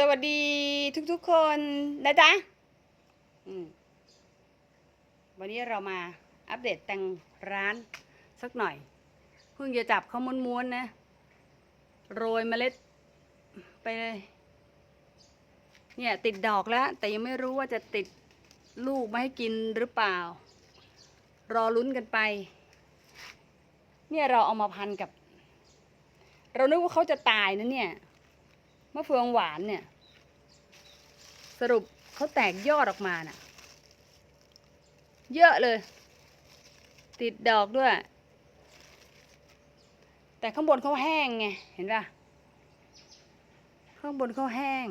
สวัสดีทุกๆคนนะจ๊ะวันนี้เรามาอัปเดตแต่งร้านสักหน่อย เพิ่งจะจับเขาม้วนๆนะ โรยเมล็ดไปเลยเนี่ยติดดอกแล้ว แต่ยังไม่รู้ว่าจะติดลูกมาให้กินหรือเปล่า รอลุ้นกันไป เนี่ยเราเอามาพันกับ เรานึกว่าเขาจะตายนะเนี่ยะเฟืองหวานเนี่ย สรุปเขาแตกยอดออกมาน่ะ เยอะเลย ติดดอกด้วย แต่ข้างบนเขาแห้งไง เห็นป่ะ ข้างบนเขาแห้ง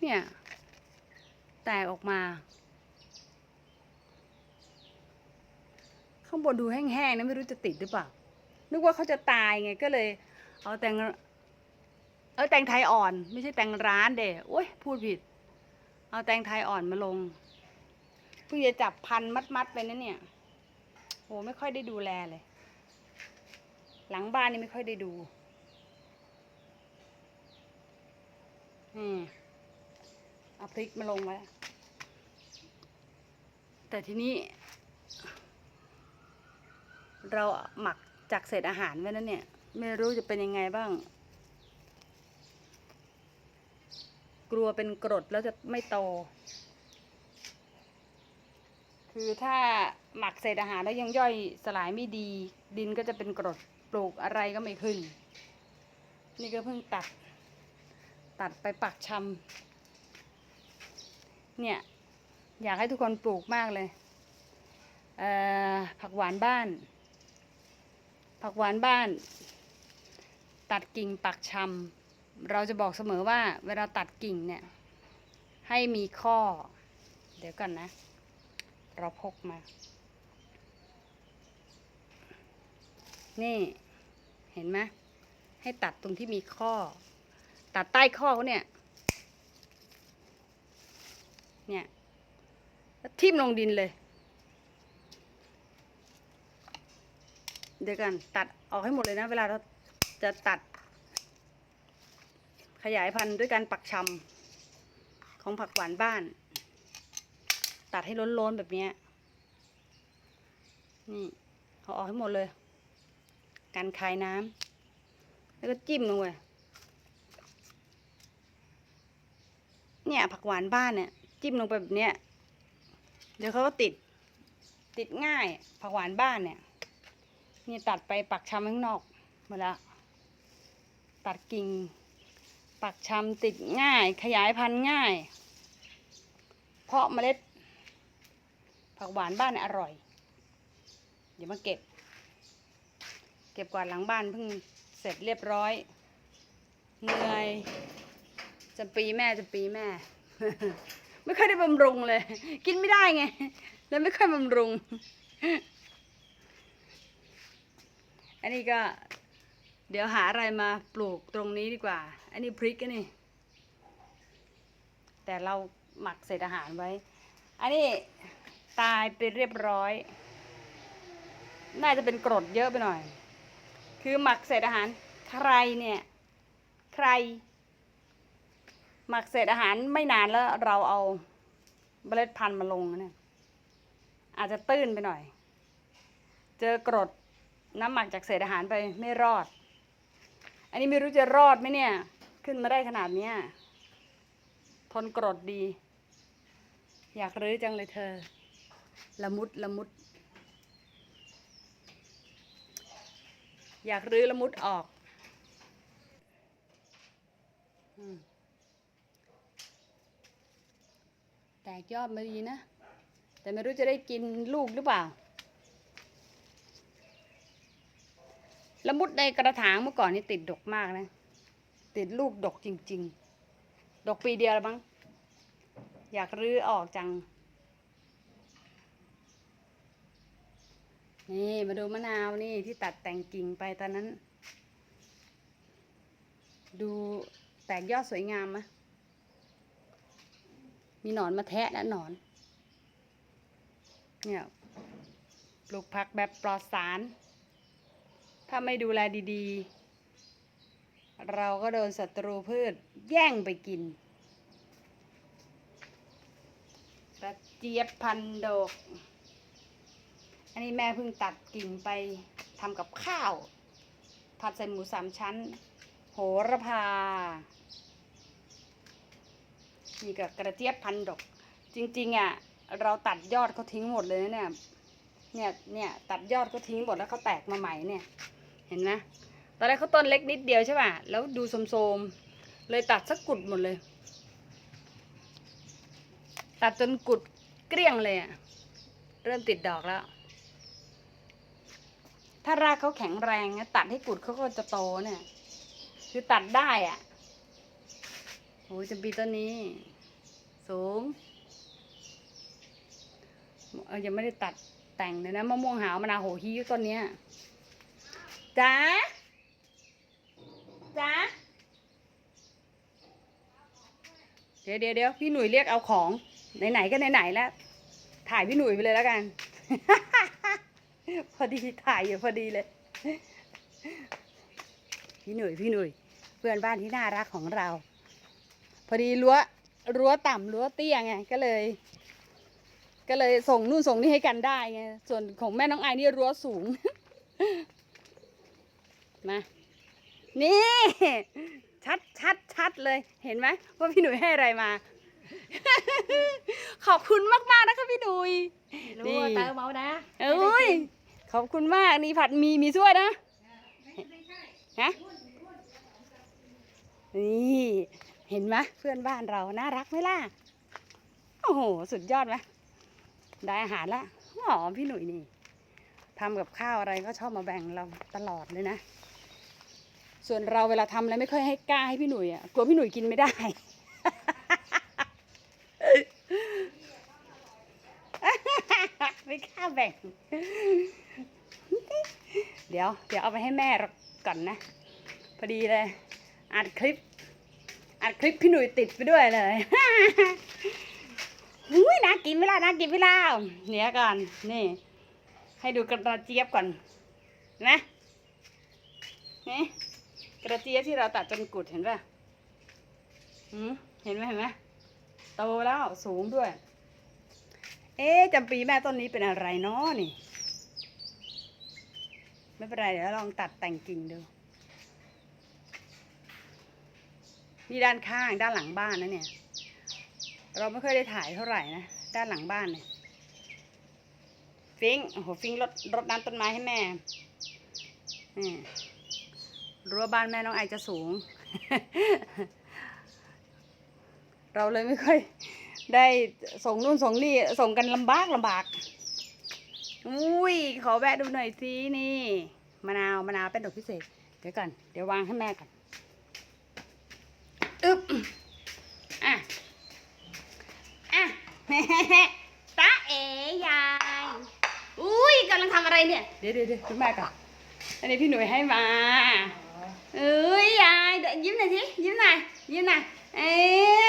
เนี่ย แตกออกมา ข้างบนดูแห้งๆนะไม่รู้จะติดหรือเปล่า นึกว่าเขาจะตายไงก็เลย เอาแตงเออแตงไทยอ่อน ไม่ใช่แตงร้านเด้โอ้ยพูดผิด เอาแตงไทยอ่อนมาลงเพิ่งจะจับพันมัดๆไปนะเนี่ยโหไม่ค่อยได้ดูแลเลย หลังบ้านนี่ไม่ค่อยได้ดูนี่เอาพริกมาลงไว้แต่ทีนี้ เราหมัก จากเศษอาหารไว้นั้นเนี่ย ไม่รู้จะเป็นยังไงบ้าง กลัวเป็นกรดแล้วจะไม่โต คือถ้าหมักเศษอาหารแล้วยังย่อยสลายไม่ดี ดินก็จะเป็นกรดปลูกอะไรก็ไม่ขึ้น นี่ก็เพิ่งตัด ตัดไปปักชำเนี่ย อยากให้ทุกคนปลูกมากเลยเผักหวานบ้าน ผักหวานบ้าน ตัดกิ่งปักชำเราจะบอกเสมอว่าเวลาตัดกิ่งเนี่ย ให้มีข้อ เดี๋ยวก่อนนะ เราพกมา นี่เห็นไหมให้ตัดตรงที่มีข้อ ตัดใต้ข้อเขาเนี่ย เนี่ยทิ่มลงดินเลย เดี๋ยวกันตัดออกให้หมดเลยนะ เวลาเราจะตัด ขยายพันธุ์ด้วยการปักชำของผักหวานบ้าน ตัดให้ล้นๆแบบนี้นี่เอาออกให้หมดเลย การคายน้ำแล้วก็จิ้มลงไปเนี่ยผักหวานบ้านเนี่ยจิ้มลงไปแบบเนี้ยเดี๋ยวเขาก็ติด ติดง่ายผักหวานบ้านเนี่ย นี่ตัดไปปักชำข้างนอกหมดล้วตัดกิ่ง ปักชำติดง่าย ขยายพันธุ์ง่าย เพราะเมล็ด ผักหวานบ้านอร่อย เดี๋ยวมาเก็บ เก็บกวาดหลังบ้านเพิ่งเสร็จเรียบร้อยเหนื่อยจะปีแม่จะปีแม่ ไม่ค่อยได้บำรุงเลย กินไม่ได้ไงเลยไม่ค่อยบำรุง อันนี้ก็เดี๋ยวหาอะไรมาปลูกตรงนี้ดีกว่า อันนี้พริกอันนี่แต่เราหมักเศษอาหารไว้ อันนี้ตายไปเรียบร้อย น่าจะเป็นกรดเยอะไปหน่อย คือหมักเศษอาหารใครเนี่ย ใคร หมักเศษอาหารไม่นานแล้วเราเอาเมล็ดพันธุ์มาลงเนี่ยอาจจะตื้นไปหน่อย เจอกรด น้ำหมักจากเศษอาหารไปไม่รอด อันนี้ไม่รู้จะรอดไหมเนี่ย ขึ้นมาได้ขนาดเนี้ยทนกรดดี อยากรื้อจังเลยเธอ ละมุดละมุด อยากรื้อละมุดออกอแตกยอดมาดีนะ แต่ไม่รู้จะได้กินลูกหรือเปล่า ละมุดในกระถางเมื่อก่อนนี่ติดดกมากนะ ติดลูกดกจริง ๆ ดกปีเดียวแล้วมั้งอยากรื้อออกจัง นี่มาดูมะนาวนี่ที่ตัดแต่งกิ่งไปตอนนั้น ดูแตกยอดสวยงามไหมมีหนอนมาแทะนะหนอน เนี่ย ปลูกผักแบบปลอดสาร ถ้าไม่ดูแลดีๆ เราก็โดนศัตรูพืชแย่งไปกิน กระเจี๊ยบพันดก อันนี้แม่เพิ่งตัดกิ่งไปทำกับข้าว ผัดใส่หมูสามชั้น โหระพา นี่กับกระเจี๊ยบพันดก จริงๆอะเราตัดยอดเขาทิ้งหมดเลยเนี่ย เนี่ย เนี่ย ตัดยอดเขาทิ้งหมดแล้วเขาแตกมาใหม่เนี่ย เห็นไหมตอนแรกเขาต้นเล็กนิดเดียวใช่ป่ะ แล้วดูโทมๆ เลยตัดสักกุดหมดเลย ตัดจนกุดเกลี้ยงเลยอะเริ่มติดดอกแล้ว ถ้ารากเขาแข็งแรงนะตัดให้กุดเขาก็จะโตเนี่ย คือตัดได้อะโอ้ยจำปีต้นนี้ สูงเออยังไม่ได้ตัดแต่งเลยนะมะม่วงหาวมะนาวโหฮีต้นเนี้ย จ้าจ้าเดี๋ยวเดี๋ยวเดี๋ยวพี่หนุ่ยเรียกเอาของ ไหนๆก็ไหนๆแล้ว ถ่ายพี่หนุ่ยไปเลยแล้วกัน พอดีถ่ายอยู่พอดีเลย พี่หนุ่ยพี่หนุ่ยเพื่อนบ้านที่น่ารักของเรา พอดีรั้วรั้วต่ำรั้วเตี้ยไงก็เลย ก็เลยส่งนู่นส่งนี่ให้กันได้ไงส่วนของแม่น้องไอนี่รั้วสูง มานี่ ชัดชัดชัดเลยเห็นไหมว่าพี่หนุ่ยให้อะไรมา ขอบคุณมากมากๆนะคะพี่หนุ่ยรู้ว่าเติมเอานะเอ้ยขอบคุณมากนี่ผัดหมีมีช่วยนะฮะนี่เห็นไหมเพื่อนบ้านเราน่ารักไหมล่ะโอ้โหสุดยอดไหมได้อาหารละหอมพี่หนุ่ยนี่ทำกับข้าวอะไรก็ชอบมาแบ่งเราตลอดเลยนะ ส่วนเราเวลาทำอะไรไม่ค่อยให้กล้าให้พี่หนุ่ยอะกลัวพี่หนุ่ยกินไม่ได้ ไม่กล้าแบ่ง เดี๋ยว เดี๋ยวเอาไปให้แม่ก่อนนะ พอดีเลยอัดคลิปอัดคลิปพี่หนุ่ยติดไปด้วยเลยหุ้ยน่ากินไหมล่ะน่ากินไหมล่ะเดี๋ยก่อน นี่ ให้ดูกระเจี๊ยบก่อนนไหมนี่ กระเจี๊ยบที่เราตัดจนกุดเห็นป่ะหืมเห็นไหมเห็นไหมโตแล้วสูงด้วย เอ๊ะจำปีแม่ต้นนี้เป็นอะไรเนาะนี่ ไม่เป็นไรเดี๋ยวลองตัดแต่งกิ่งดู นี่ด้านข้างด้านหลังบ้านนะเนี่ย เราไม่ค่อยได้ถ่ายเท่าไหร่นะ ด้านหลังบ้านเนี่ย ฟิงโอ้โห ฟิงรดรดน้ำต้นไม้ให้แม่นี่ รั้วบ้านแม่น้องไอจะสูง เราเลยไม่ค่อยได้ส่งนู่นส่งนี่ส่งกันลำบากลำบาก อุ้ยขอแวะดูหน่อยสินี่มะนาวมะนาวเป็นดอกพิเศษ เดี๋ยวก่อนเดี๋ยววางให้แม่ก่อนอึ๊บอะอะตาเอ๋ยายอุ้ยกำลังทำอะไรเนี่ย เดี๋ยวเดี๋ยวเดี๋ยวแม่ก่อนอันนี้พี่หนุ่ยให้มา เอ้ยยายเดี๋ยวยิ้มหน่อยสิยิ้มหน่อยยิ้มหน่อยเอ๊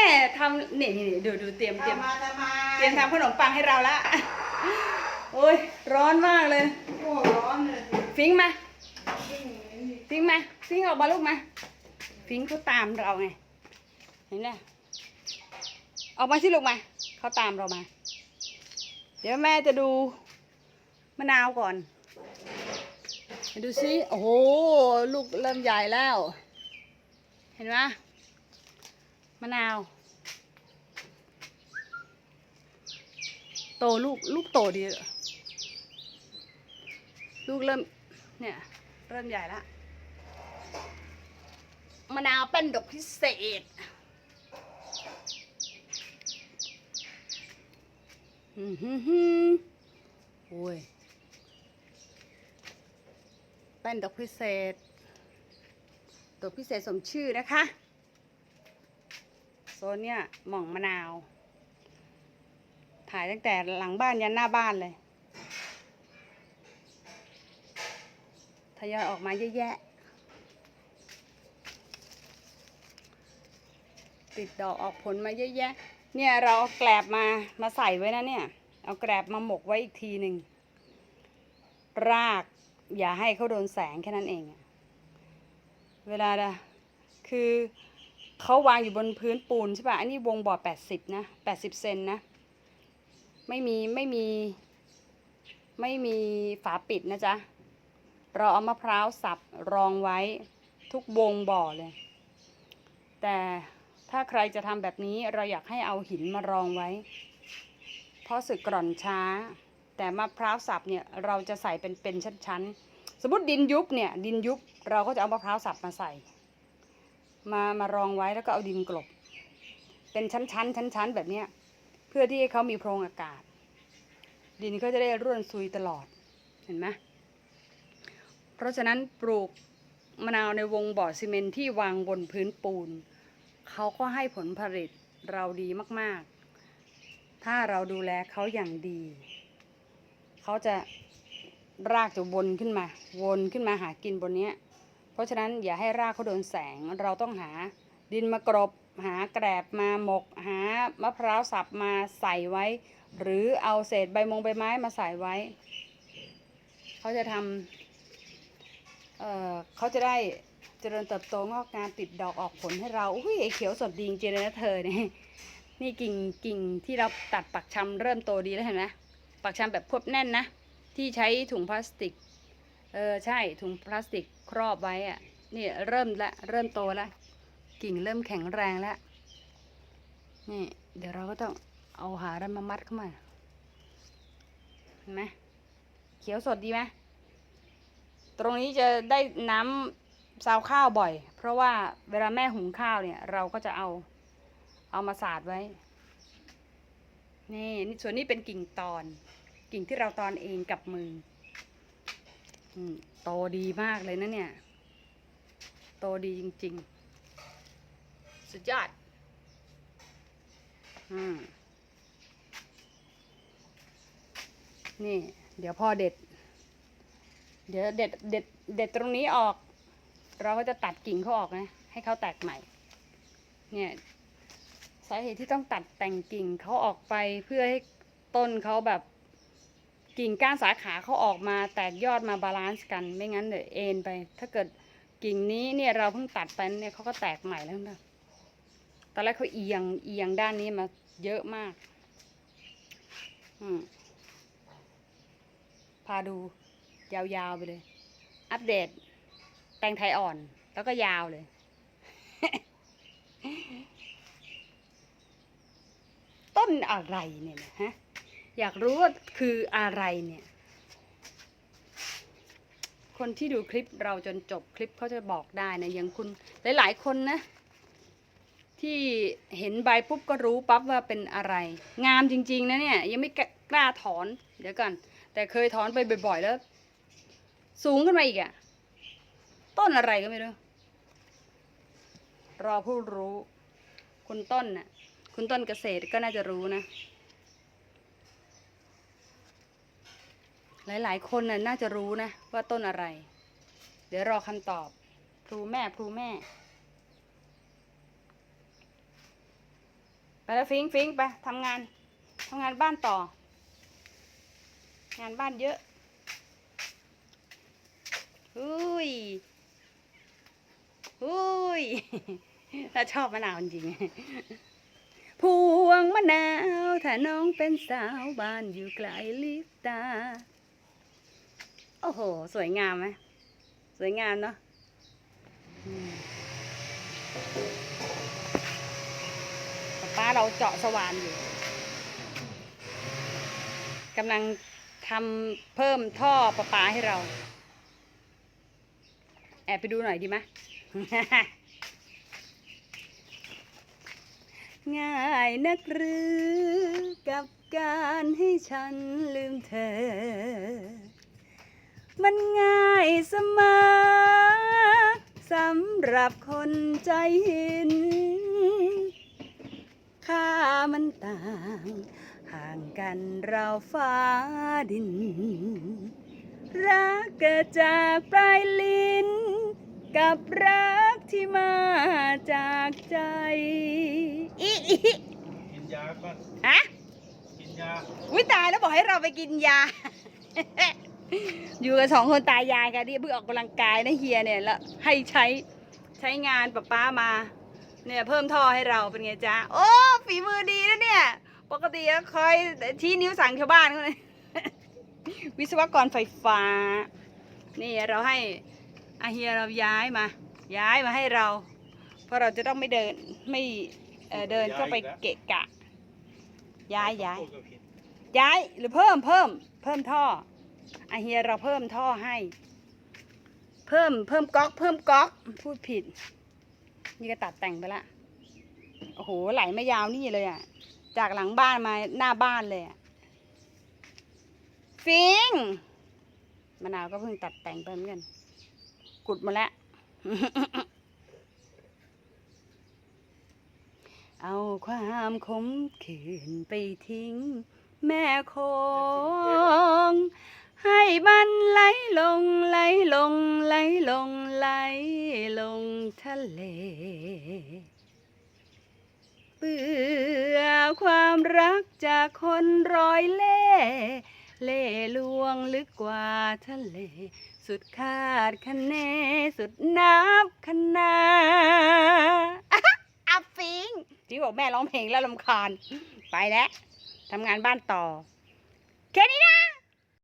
ะทำนี่นี่นี่ดูดูเตรียมเตรียม มาจะมาเตรียมทำขนมปังให้เราละ โอ้ย ร้อนมากเลย โอ้ร้อนเลยฟิงค์มา ฟิงค์มา ฟิงค์ออกมาลูกมา ฟิงค์เขาตามเราไง เห็นไหมออกมาสิลูกมา เขาตามเรามา เดี๋ยวแม่จะดูมะนาวก่อนไป ดูสิ โอ้โห ลูกเริ่มใหญ่แล้ว เห็นไหมมะนาว โตลูกลูกโตดี ลูกเริ่ม เนี่ย เริ่มใหญ่ละมะนาวเป็นดอกพิเศษ อืมฮึ่มฮึ่มโอ้ย เป็นดอกพิเศษดอกพิเศษสมชื่อนะคะ โซนเนี่ยหม่องมะนาว ถ่ายตั้งแต่หลังบ้านยันหน้าบ้านเลยทยอยออกมาเยอะแยะ ติดดอกออกผลมาเยอะแยะ เนี่ยเราเอาแกลบมามาใส่ไว้นะเนี่ย เอาแกลบมาหมกไว้อีกทีหนึ่ง ราก อย่าให้เขาโดนแสงแค่นั้นเอง เวลาคือเขาวางอยู่บนพื้นปูนใช่ป่ะ อันนี้วงบ่อแปดสิบนะแปดสิบเซนนะ ไม่มีไม่มีไม่มีฝาปิดนะจ๊ะ เราเอามะพร้าวสับรองไว้ทุกวงบ่อเลย แต่ถ้าใครจะทำแบบนี้เราอยากให้เอาหินมารองไว้ เพราะสึกกร่อนช้า แต่มะพร้าวสับเนี่ยเราจะใส่เป็นเป็นชั้นๆ สมมติดินยุบเนี่ยดินยุบเราก็จะเอามะพร้าวสับมาใส่ มามารองไว้แล้วก็เอาดินกลบ เป็นชั้นๆชั้นๆแบบเนี้ยเพื่อที่ให้เขามีโพรงอากาศ ดินก็จะได้ร่วนซุยตลอดเห็นไหมเพราะฉะนั้นปลูกมะนาวในวงบ่อซีเมนที่วางบนพื้นปูนเขาก็ให้ผลผลิตเราดีมากๆ ถ้าเราดูแลเขาอย่างดี เขาจะรากจะวนขึ้นมา วนขึ้นมาหากินบนเนี้ยเพราะฉะนั้นอย่าให้รากเขาโดนแสง เราต้องหาดินมากรบ หาแกรบมาหมก หามะพร้าวสับมาใส่ไว้ หรือเอาเศษใบมงใบไม้มาใส่ไว้ เขาจะทำเอ่อเขาจะได้เจริญเติบโตงอกงามติดดอกออกผลให้เรา อุ้ยไอเขียวสดดีจริงเลยนะเธอเนี่ย นี่กิ่งกิ่งที่เราตัดปักชำเริ่มโตดีแล้วเห็นไหม ปักชำแบบควบแน่นนะ ที่ใช้ถุงพลาสติก เออใช่ถุงพลาสติกครอบไว้อะนี่เริ่มละเริ่มโตแล้วกิ่งเริ่มแข็งแรงแล้วนี่เดี๋ยวเราก็ต้องเอาหาอะไรมามัดเข้ามาเห็นไหมเขียวสดดีไหมตรงนี้จะได้น้ำซาวข้าวบ่อย เพราะว่าเวลาแม่หุงข้าวเนี่ย เราก็จะเอาเอามาสาดไว้ นี่นี่ส่วนนี้เป็นกิ่งตอน กิ่งที่เราตอนเองกับมืออืโตดีมากเลยนะเนี่ย โตดีจริง ๆ สุดยอดอืมนี่ เดี๋ยวพ่อเด็ด เดี๋ยวเด็ดเด็ดเด็ดตรงนี้ออก เราก็จะตัดกิ่งเขาออกนะ ให้เขาแตกใหม่ เนี่ย สาเหตุที่ต้องตัดแต่งกิ่งเขาออกไปเพื่อให้ต้นเขาแบบกิ่งก้านสาขาเขาออกมาแตกยอดมาบาลานซ์กันไม่งั้นเดี๋ยวเอ็นไป ถ้าเกิดกิ่งนี้เนี่ยเราเพิ่งตัดไปเนี่ยเขาก็แตกใหม่แล้วนะตอนแรกเขาเอียงเอียงด้านนี้มาเยอะมาก อืมพาดูยาวๆไปเลย อัปเดต แตงไทยอ่อนแล้วก็ยาวเลย นอะไรเนี่ยนะฮะอยากรู้ว่าคืออะไรเนี่ย คนที่ดูคลิปเราจนจบคลิปเขาจะบอกได้นะอย่างคุณหลาย ๆ คนนะ ที่เห็นใบปุ๊บก็รู้ปั๊บว่าเป็นอะไร งามจริง ๆ นะเนี่ย ยังไม่กล้าถอนเดี๋ยวก่อนแต่เคยถอนไปบ่อย ๆ แล้ว สูงขึ้นมาอีกอะต้นอะไรก็ไม่รู้รอผู้รู้ คุณต้นน่ะ คุณต้นเกษตรก็น่าจะรู้นะ หลายๆ คนน่ะน่าจะรู้นะ ว่าต้นอะไร เดี๋ยวรอคำตอบครูแม่ครูแม่ ไปแล้วฟิงฟิงไปทำงานทำงานบ้านต่อ งานบ้านเยอะหุยหุยถ้าชอบมะนาวจริง พวงมะนาว ถ้าน้องเป็นสาวบ้านอยู่ไกลลิบตา โอ้โห สวยงามไหมสวยงามเนาะป้าเราเจาะสว่านอยู่กำลังทำเพิ่มท่อประปาให้เรา แอบไปดูหน่อยดีไหม ง่ายนักหรือกับการให้ฉันลืมเธอ มันง่ายเสมอสำหรับคนใจหิน ค่ามันต่าง ห่างกันเราฟ้าดิน รักเกิดจากปลายลิ้น กับรักที่มาจากใจ อีอีกินยาป่ะฮะกินยาวิตายแล้วบอกให้เราไปกินยา อยู่กันสองคนตายายกันดิเพิ่งออกกำลังกายนะเฮียเนี่ยแล้วให้ใช้ช้งานป้าป้ามา เนี่ยเพิ่มท่อให้เราเป็นไงจ๊ะโอ้ฝีมือดีนะเนี่ย ปกติก็คอยชี้นิ้วสั่งชาวบ้านเขาเลยวิศวกรไฟฟ้า นี่เราให้อาเฮียเราย้ายมา ย้ายมาให้เรา เพราะเราจะต้องไม่เดินไม่ เอ่อเดินเข้าไปเกะกะ ย้ายย้ายพูดก็ผิดย้ายหรือเพิ่มเพิ่ม เพิ่มท่ออาเฮียเราเพิ่มท่อให้ เพิ่มเพิ่มก๊อก เพิ่มก๊อกพูดผิด นี่ก็ตัดแต่งไปละโอ้โหไหลไม่ยาวนี่เลยอะ จากหลังบ้านมาหน้าบ้านเลยอะฟิงมะนาวก็เพิ่งตัดแต่งไปเหมือนกัน กุดมาแล้ว เอาความขมขื่นไปทิ้ง แม่คง ให้มันไหลลงไหลลงไหลลงไหลลงทะเล เบื่อความรักจากคนร้อยเล่เล่ลวงลึกกว่าทะเล สุดคาดคะเน สุดนับคนา ฟิงที่บอกแม่ร้องเพลงแล้วลำคาญ ไปแล้วทำงานบ้านต่อ แค่นี้นะ